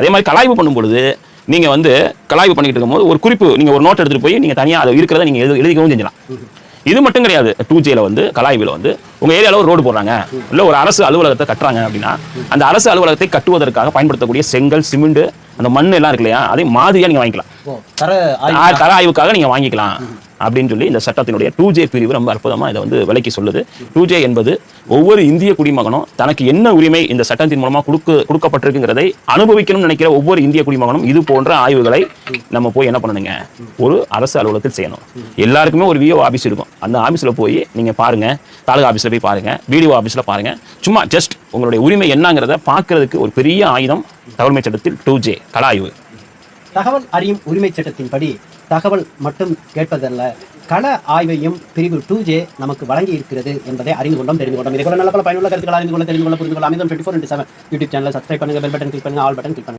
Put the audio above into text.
அதே மாதிரி கலாய்வு பண்ணும் பொழுது நீங்க வந்து கலாய்வு பண்ணிட்டு இருக்கும்போது ஒரு குறிப்பு நீங்க ஒரு நோட் எடுத்துட்டு போய் நீங்க தனியா அதை இருக்கிறத நீங்க எழுதி எழுதிக்கவும் செஞ்சலாம். இது மட்டும் கிடையாது. டூ ஜேல வந்து கலாய்வில் வந்து உங்க ஏரியால ஒரு ரோடு போடுறாங்க. இல்ல ஒரு அரசு அலுவலகத்தை கட்டுறாங்க அப்படின்னா அந்த அரசு அலுவலகத்தை கட்டுவதற்காக பயன்படுத்தக்கூடிய செங்கல் சிமெண்ட் அந்த மண் எல்லாம் இருக்கு இல்லையா அதை மாதிரியா நீங்க வாங்கிக்கலாம். தர ஆய்வுக்காக நீங்க வாங்கிக்கலாம். அப்படின்னு சொல்லி இந்த சட்டத்தினுடைய டூ ஜே பிரிவு ரொம்ப அற்புதமாக இதை வந்து விலைக்கு சொல்லுது. டூ ஜே என்பது ஒவ்வொரு இந்திய குடிமகனும் தனக்கு என்ன உரிமை இந்த சட்டத்தின் மூலமாக கொடுக்க கொடுக்கப்பட்டிருக்குங்கிறதை அனுபவிக்கணும்னு நினைக்கிற ஒவ்வொரு இந்திய குடிமகனும் இது போன்ற ஆய்வுகளை நம்ம போய் என்ன பண்ணணுங்க ஒரு அரசு அலுவலகத்தில் செய்யணும் எல்லாருக்குமே ஒரு விஓ ஆபீஸ் இருக்கும். அந்த ஆஃபீஸில் போய் நீங்கள் பாருங்க. தாலுகா ஆஃபீஸில் போய் பாருங்கள் பிடிஓ ஆஃபீஸில் பாருங்க. சும்மா ஜஸ்ட் உங்களுடைய உரிமை என்னங்கிறத பார்க்கறதுக்கு ஒரு பெரிய ஆயுதம் தகவல் சட்டத்தில் டூ ஜே கலாய்வு. தகவல் அறியும் உரிமை சட்டத்தின்படி தகவல் மட்டும் கேட்பதல்ல. கள ஆய்வையும் பிரிவு டூ ஜே நமக்கு வழங்கி இருக்கிறது என்பதை அறிந்து கொண்டோம் தெரிந்து கொண்டோம். இதே போல நல்ல பல பயனுள்ள கருத்துக்கள் அறிந்து கொள்ள தெரிந்து கொள்ள புரிந்து கொள்ள அமிதம் twenty four into seven YouTube channel subscribe பண்ணுங்கள் பெல் பட்டன் கிளிக் பண்ணுங்கள் ஆல் பட்டன் கிளிக் பண்ணுங்கள்